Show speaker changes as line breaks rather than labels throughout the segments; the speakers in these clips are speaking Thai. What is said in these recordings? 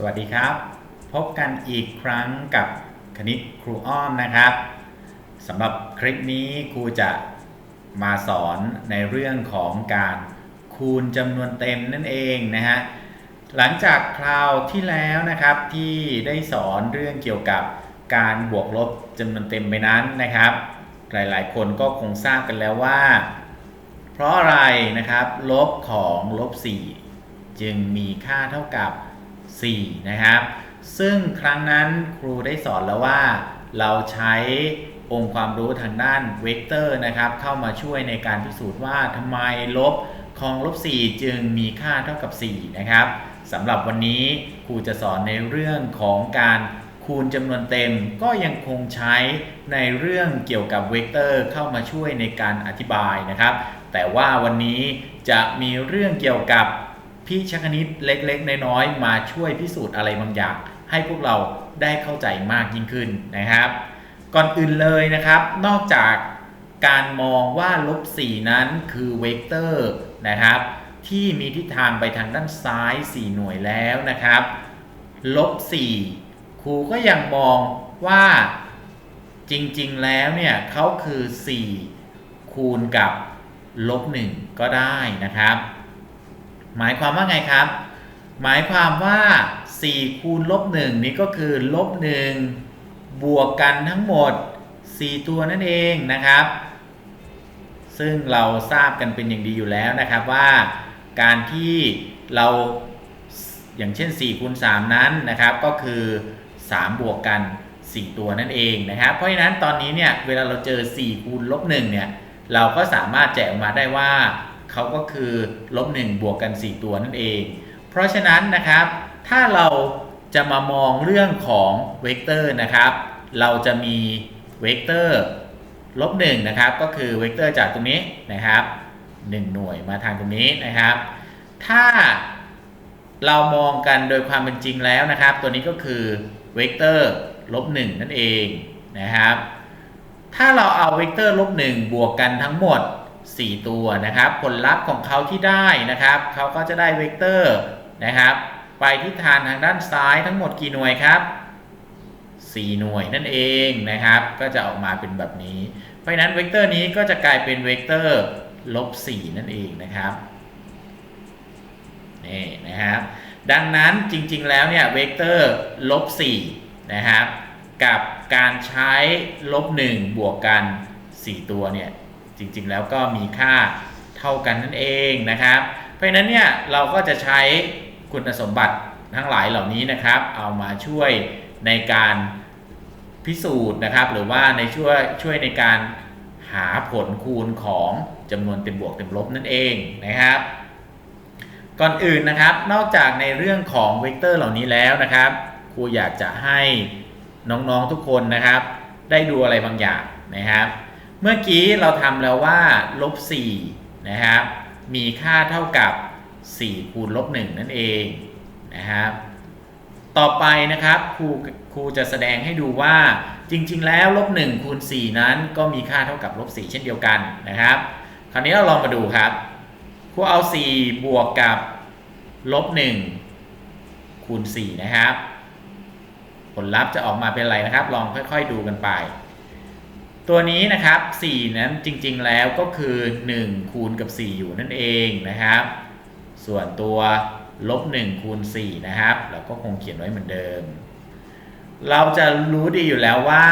สวัสดีครับ พบกันอีกครั้งกับคณิตครูอ้อมนะครับสำหรับคลิปนี้ครูจะมาสอนในเรื่องของการคูณจำนวนเต็มนั่นเองนะฮะหลังจากคราวที่แล้วนะครับที่ได้สอนเรื่องเกี่ยวกับการบวกลบจำนวนเต็มไปนั้นนะครับ หลายๆ คนก็คงทราบกันแล้วว่า เพราะอะไรนะครับลบของลบ4จึงมีค่าเท่ากับ 4 นะครับ ซึ่งครั้งนั้นครูได้สอนแล้วว่า เราใช้องค์ความรู้ทางด้านเวกเตอร์นะครับ เข้ามาช่วยในการพิสูจน์ว่าทำไมลบของลบ 4 จึงมีค่าเท่ากับ 4 นะครับสำหรับวันนี้ครูจะสอนในเรื่องของการคูณจำนวนเต็มก็ยังคงใช้ในเรื่องเกี่ยวกับเวกเตอร์เข้ามาช่วยในการอธิบายนะครับ แต่ว่าวันนี้จะมีเรื่องเกี่ยวกับ พิชคณิตเล็กๆ น้อยๆ มาช่วยพิสูจน์อะไรบางอย่าง ให้พวกเราได้เข้าใจมากยิ่งขึ้นนะครับ ก่อนอื่นเลยนะครับ นอกจากการมองว่าลบ 4 นั้นคือเวกเตอร์นะครับที่มีทิศทางไปทางด้านซ้าย 4 หน่วยแล้วนะครับลบ 4 ครูก็ยังมองว่าจริงๆ แล้วเนี่ยเขาคือ 4 คูณกับลบ 1 ก็ได้นะครับ หมายความว่าไงครับ หมายความว่า4คูณลบ1นี่ก็คือลบ1บวกกันทั้งหมด 4 ตัวนั่นเองนะครับ ซึ่งเราทราบกันเป็นอย่างดีอยู่แล้วนะครับว่าการที่เราอย่างเช่น4คูณ3นั้นนะครับ ก็คือ 3 บวกกัน 4 ตัวนั่นเองนะครับ เพราะฉะนั้นตอนนี้เนี่ยเวลาเราเจอ4คูณลบ1เนี่ยเราก็สามารถแจกออกมาได้ว่า เขาก็คือลบ1บวกกัน 4 ตัวนั่นเอง เพราะฉะนั้นนะครับ ถ้าเราจะมามองเรื่องของเวกเตอร์นะครับ เราจะมีเวกเตอร์ลบ1นะครับ ก็คือเวกเตอร์จากตรงนี้นะครับ 1 หน่วยมาทางตรงนี้นะครับ ถ้าเรามองกันโดยความเป็นจริงแล้วนะครับ ตัวนี้ก็คือเวกเตอร์ลบ1นั่นเองนะครับ ถ้าเราเอาเวกเตอร์ลบ1บวกกันทั้งหมด 4 ตัวนะครับ ผลลัพธ์ของเขาที่ได้นะครับเขาก็จะได้เวกเตอร์นะครับ ไปทิศทางทางด้านซ้ายทั้งหมดกี่หน่วยครับ 4 หน่วยนั่นเองนะครับ ก็จะออกมาเป็นแบบนี้ เพราะฉะนั้นเวกเตอร์นี้ก็จะกลายเป็นเวกเตอร์ลบ4นั่นเองนะครับนี่นะครับดังนั้นจริงๆแล้วเนี่ยเวกเตอร์ลบ4นะครับ กับการใช้ลบ1บวกกัน 4 ตัวเนี่ย จริงๆ แล้วก็มีค่าเท่ากันนั่นเองนะครับ เพราะนั้นเนี่ยเราก็จะใช้คุณสมบัติทั้งหลายเหล่านี้นะครับ เอามาช่วยในการพิสูจน์นะครับ หรือว่าในช่วยช่วยในการหาผลคูณของจำนวนเต็มบวกเต็มลบนั่นเองนะครับ ก่อนอื่นนะครับ นอกจากในเรื่องของเวกเตอร์เหล่านี้แล้วนะครับครูอยากจะให้น้องๆทุกคนนะครับ ได้ดูอะไรบางอย่างนะครับ เมื่อกี้เราทำแล้วว่าลบ4นะครับ มีค่าเท่ากับ 4 คูณลบ 1 นั่นเองนะครับ ต่อไปนะครับครูครูจะแสดงให้ดูว่าจริง ๆ แล้วลบ1คูณ4นั้นก็มีค่าเท่ากับลบ4เช่นเดียวกันนะครับ คราวนี้เราลองมาดูครับครูเอา 4 บวกกับลบ1คูณ4นะครับ ผลลัพธ์จะออกมาเป็นอะไรนะครับ ลองค่อย ๆ ดูกันไป ตัวนี้นะครับ 4 นั้นจริงๆแล้วก็คือ 1 คูณกับ 4 อยู่นั่นเองนะครับ ส่วนตัวลบ 1 คูณ 4 นะครับ เราก็คงเขียนไว้เหมือนเดิม เราจะรู้ดีอยู่แล้วว่า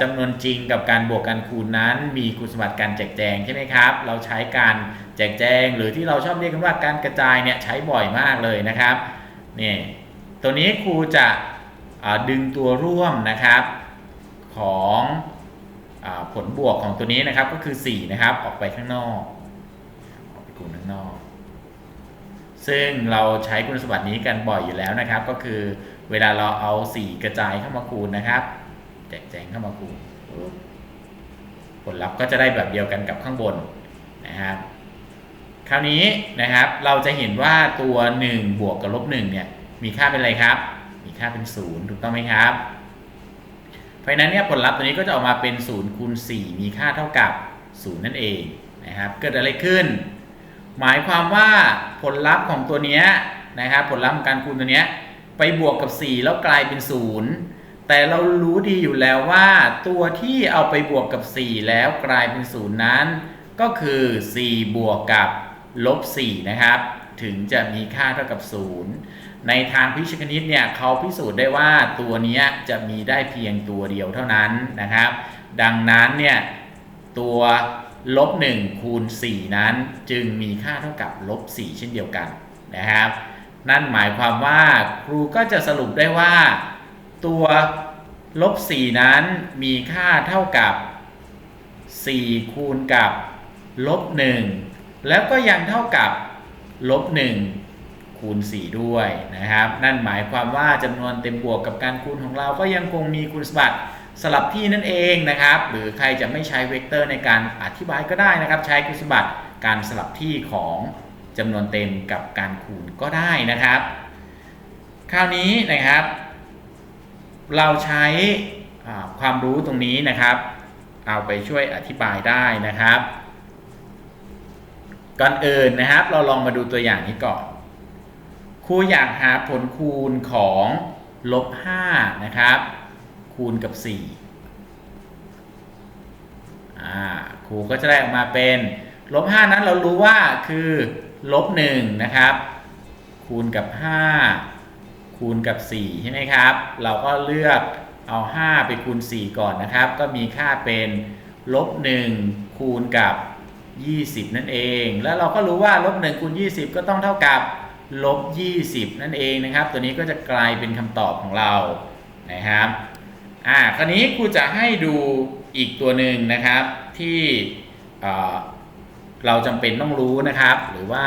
จำนวนจริงกับการบวกกันคูณนั้น มีคุณสมบัติการแจกแจงใช่ไหมครับ เราใช้การแจกแจง หรือที่เราชอบเรียกกันว่าการกระจายเนี่ยใช้บ่อยมากเลยนะครับนี่ตัวนี้ครูจะดึงตัวร่วมนะครับ ของอผลบวกของตัวนี้นะครับก็คือ 4 นะครับ ออกไปข้างนอกออกไปคูณข้างนอก ซึ่งเราใช้คุณสมบัตินี้กันบ่อยอยู่แล้วนะครับ ก็คือเวลาเราเอา 4 กระจายเข้ามาคูณนะครับ แจกแจงเข้ามาคูณผลลัพธ์ก็จะได้แบบเดียวกันกับข้างบนนะครับคราวนี้นะครับเราจะเห็นว่าตัว 1 บวกกับลบ1เนี่ยมีค่าเป็นอะไรครับ มีค่าเป็น 0 ถูกต้องไหมครับ เพราะนั้นเนี่ยผลลัพธ์ตัวนี้ก็จะออกมาเป็น0คูณ4มีค่าเท่ากับ 0 นั่นเองนะครับ เกิดอะไรขึ้น หมายความว่าผลลัพธ์ของตัวนี้นะครับผลลัพธ์ของการคูณตัวเนี้ยไปบวกกับ 4 แล้วกลายเป็น 0 แต่เรารู้ดีอยู่แล้วว่า ตัวที่เอาไปบวกกับ 4 แล้วกลายเป็น 0 นั้น ก็คือ 4 บวกกับลบ4นะครับถึงจะมีค่าเท่ากับ 0 ในทางพิชคณิตเนี่ยเขาพิสูจน์ได้ว่าตัวนี้จะมีได้เพียงตัวเดียวเท่านั้นนะครับ ดังนั้นเนี่ยตัวลบ1คูณ4นั้นจึงมีค่าเท่ากับลบ4เช่นเดียวกันนะครับ นั่นหมายความว่าครูก็จะสรุปได้ว่า ตัวลบ4นั้นมีค่าเท่ากับ 4 คูณกับลบ1แล้วก็ยังเท่ากับลบ1 คูณ 4 ด้วยนะครับ นั่นหมายความว่าจำนวนเต็มบวกกับการคูณของเราก็ยังคงมีคุณสมบัติสลับที่นั่นเองนะครับ หรือใครจะไม่ใช้เวกเตอร์ในการอธิบายก็ได้นะครับ ใช้คุณสมบัติการสลับที่ของจำนวนเต็มกับการคูณก็ได้นะครับ คราวนี้นะครับ เราใช้ความรู้ตรงนี้นะครับ เอาไปช่วยอธิบายได้นะครับ ก่อนอื่นนะครับ เราลองมาดูตัวอย่างนี้ก่อน รูอยากหาผลคูณของลบ5นะครับ คูณกับ4อ่าครูก็จะได้ออกมาเป็นลบ5นั้นเรารู้ว่าคือลบ1นะครับ คูณกับ 5 คูณกับ 4 ใช่ไหมครับ เราก็เลือกเอา 5 ไปคูณ 4 ก่อนนะครับ ก็มีค่าเป็นลบ1คูณกับ 20 นั่นเอง แล้วเราก็รู้ว่าลบ1คูณ20 ก็ต้องเท่ากับ ลบ 20 นั่นเองนะครับ ตัวนี้ก็จะกลายเป็นคำตอบของเรานะครับอ่าคราวนี้ครูจะให้ดูอีกตัวหนึ่งนะครับที่เราจำเป็นต้องรู้นะครับ หรือว่า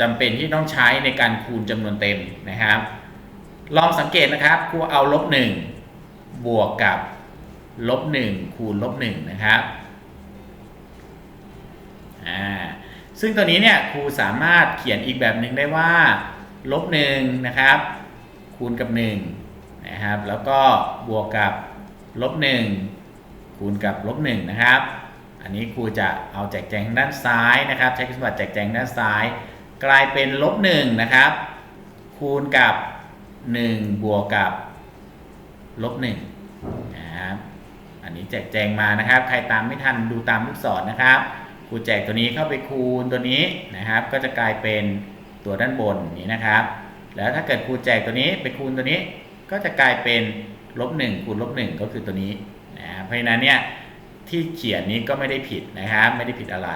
จำเป็นที่ต้องใช้ในการคูณจำนวนเต็มนะครับ ลองสังเกตนะครับครูเอาลบหนึ่งบวกกับลบหนึ่งคูณลบหนึ่งนะครับอ่า ซึ่งตัวนี้เนี่ยครูสามารถเขียนอีกแบบหนึ่งได้ว่าลบหนึ่งนะครับ คูณกับ1นะครับแล้วก็บวกกับลบ1คูณกับลบ1นะครับ อันนี้ครูจะเอาแจกแจงด้านซ้ายนะครับ ใช้คุณสมบัติแจกแจงด้านซ้าย กลายเป็นลบ1นะครับ คูณกับ 1 บวกกับลบ1นะครับอันนี้แจกแจงมานะครับ ใครตามไม่ทันดูตามลูกศรนะครับ ครูแจกตัวนี้เข้าไปคูณตัวนี้นะครับ ก็จะกลายเป็นตัวด้านบนนี้นะครับ แล้วถ้าเกิดครูแจกตัวนี้ไปคูณตัวนี้ ก็จะกลายเป็นลบหนึ่งคูณลบหนึ่งก็คือตัวนี้นะเพราะฉะนั้นเนี่ยที่เขียนนี้ก็ไม่ได้ผิดนะครับ ไม่ได้ผิดอะไร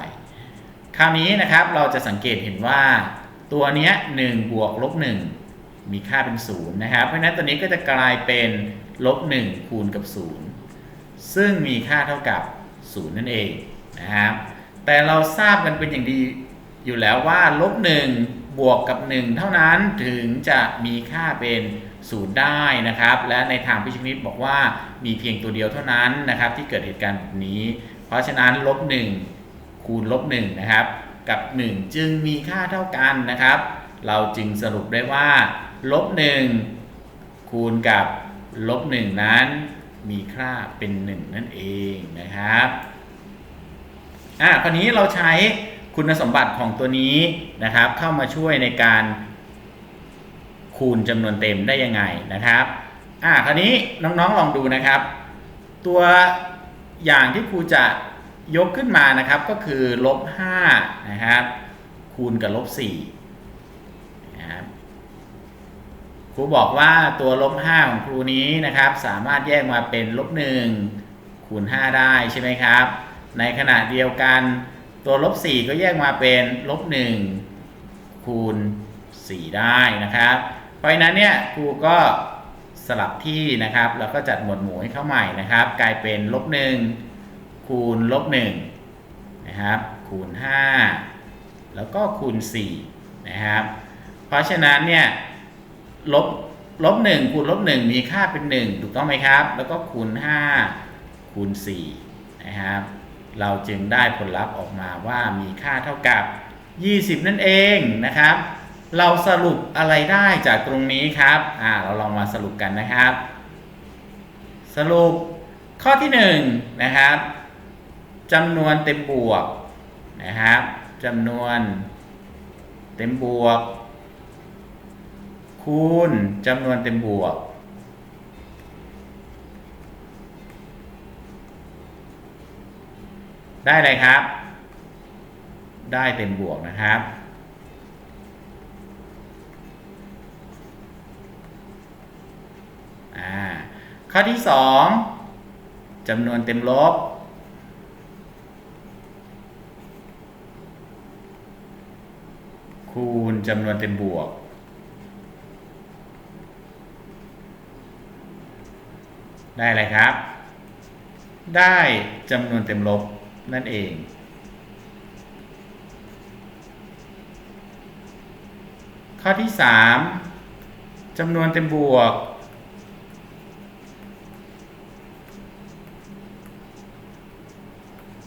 คราวนี้นะครับเราจะสังเกตเห็นว่าตัวนี้หนึ่งบวกลบหนึ่งมีค่าเป็นศูนย์นะครับ เพราะฉะนั้นตัวนี้ก็จะกลายเป็นลบหนึ่งคูณกับศูนย์ซึ่งมีค่าเท่ากับศูนย์นั่นเองนะครับ แต่เราทราบกันเป็นอย่างดีอยู่แล้วว่าลบหนึ่งบวกกับ 1 เท่านั้นถึงจะมีค่าเป็นศูนย์ได้นะครับ และในทางพิชนิตบอกว่ามีเพียงตัวเดียวเท่านั้นนะครับ ที่เกิดเหตุการณ์แบบนี้ เพราะฉะนั้นลบ1คูณลบ1นะครับ กับ 1 จึงมีค่าเท่ากันนะครับ เราจึงสรุปได้ว่าลบ1คูณกับลบ1นั้นมีค่าเป็น 1 นั่นเองนะครับ อะคราวนี้เราใช้คุณสมบัติของตัวนี้นะครับ เข้ามาช่วยในการคูณจำนวนเต็มได้ยังไงนะครับอะคราวนี้น้องๆลองดูนะครับ ตัวอย่างที่ครูจะยกขึ้นมานะครับก็คือลบ5นะครับคูณกับลบ4นะครับครูบอกว่าตัวลบ5ของครูนี้นะครับ สามารถแยกมาเป็นลบ1คูณ5ได้ใช่ไหมครับ ในขณะเดียวกันตัวลบ 4 ก็แยกมาเป็นลบ 1 คูณ 4 ได้นะครับ เพราะนั้นเนี่ยครูก็สลับที่นะครับ แล้วก็จัดหมวดหมู่ให้เข้าใหม่นะครับ กลายเป็นลบ 1 คูณลบ 1 นะครับ คูณ 5 แล้วก็คูณ 4 นะครับ เพราะฉะนั้นเนี่ยลบลบ1คูณลบ1มีค่าเป็น 1 ถูกต้องไหมครับ แล้วก็คูณ 5 คูณ4นะครับ เราจึงได้ผลลัพธ์ออกมาว่ามีค่าเท่ากับ 20 นั่นเองนะครับ เราสรุปอะไรได้จากตรงนี้ครับอ่าเราลองมาสรุปกันนะครับ สรุปข้อที่1นะครับจำนวนเต็มบวกนะครับจำนวนเต็มบวก คูณจำนวนเต็มบวก ได้เลยครับ ได้เต็มบวกนะครับอ่าข้อที่สองจำนวนเต็มลบ คูณจำนวนเต็มบวกได้อะไรครับ ได้จำนวนเต็มลบ นั่นเอง ข้อที่ 3จำนวนเต็มบวก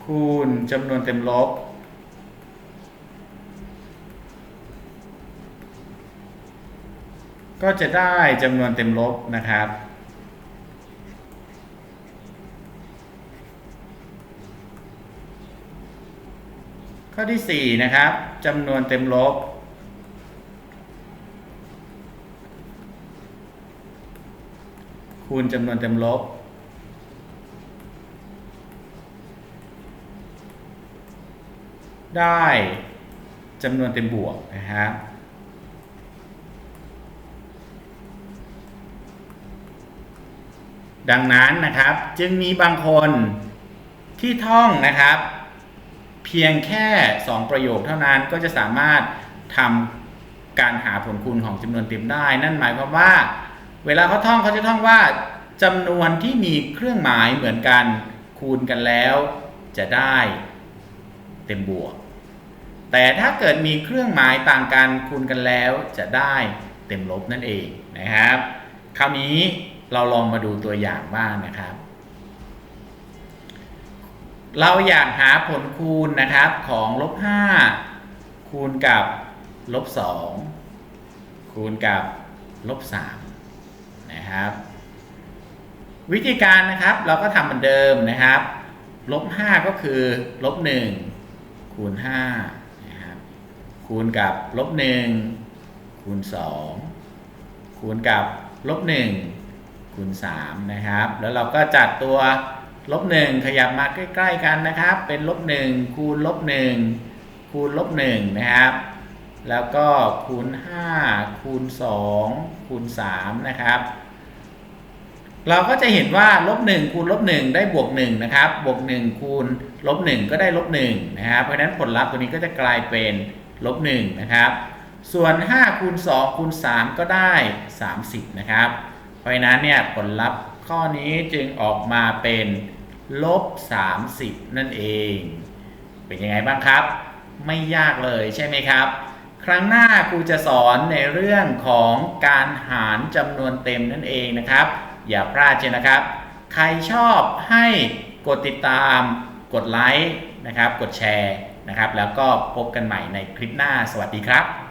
คูณจำนวนเต็มลบก็จะได้จำนวนเต็มลบนะครับ ข้อที่ 4 นะครับจำนวนเต็มลบ คูณจำนวนเต็มลบ ได้จำนวนเต็มบวกนะครับดังนั้นนะครับจึงมีบางคนที่ท่องนะครับ เพียงแค่ 2 ประโยคเท่านั้นก็จะสามารถทำการหาผลคูณของจำนวนเต็มได้ นั่นหมายความว่า เวลาเขาท่องเขาจะท่องว่าจำนวนที่มีเครื่องหมายเหมือนกันคูณกันแล้ว จะได้เต็มบวก แต่ถ้าเกิดมีเครื่องหมายต่างกันคูณกันแล้วจะได้เต็มลบนั่นเองนะครับ คราวนี้เราลองมาดูตัวอย่างบ้างนะครับ เราอยากหาผลคูณนะครับของลบ5คูณกับลบ2คูณกับลบ3นะครับ วิธีการนะครับเราก็ทำเหมือนเดิมนะครับลบ5ก็คือลบ1คูณ5นะครับคูณกับลบ1คูณ2คูณกับลบ1คูณ3นะครับ แล้วเราก็จัดตัว ลบหนึ่งขยับมาใกล้ ๆ กันนะครับ เป็นลบหนึ่งคูณลบหนึ่งคูณลบหนึ่งนะครับ แล้วก็คูณ 5 คูณ 2 คูณ 3 นะครับ เราก็จะเห็นว่าลบ1คูณลบ1ได้บวก1นะครับ บวก1คูณลบ1ก็ได้ลบ1นะครับ เพราะฉะนั้นผลลัพธ์ตัวนี้ก็จะกลายเป็นลบ1นะครับ ส่วน 5 คูณ 2 คูณ 3 ก็ได้ 30 นะครับ เพราะฉะนั้นเนี่ยผลลัพธ์ข้อนี้จึงออกมาเป็น ลบ 30 นั่นเอง เป็นยังไงบ้างครับ ไม่ยากเลยใช่ไหมครับ ครั้งหน้าครูจะสอนในเรื่องของการหารจำนวนเต็มนั่นเองนะครับ อย่าพลาดเช่นนะครับ ใครชอบให้กดติดตาม กดไลค์นะครับ กดแชร์นะครับ แล้วก็พบกันใหม่ในคลิปหน้า สวัสดีครับ